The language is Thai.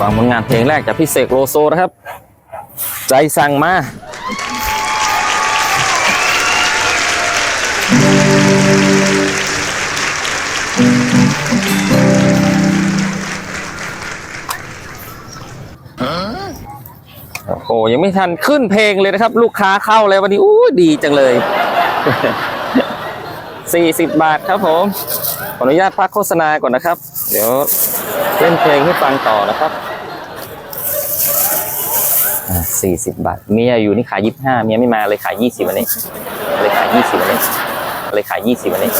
ฟังานเพลงแรกจากพี่เสกโลโซนะครับ ใจสั่งมาโอ้โหยังไม่ทันขึ้นเพลงเลยนะครับ ลูกค้าเข้าเลยวันนี้อู้ดีจังเลย 40 บาทครับผม ขออนุญาตพักโฆษณาก่อนนะครับ เดี๋ยว เล่นเพลงให้ฟังต่อนะครับอ่สิบบาท เมียอยู่นี่ขายยี่สิบห้าเมียไม่มาเลยขายยี่สิบวันนี้เลยขายยี่สิบวันนี้เลยขายยี่สิบวันนี้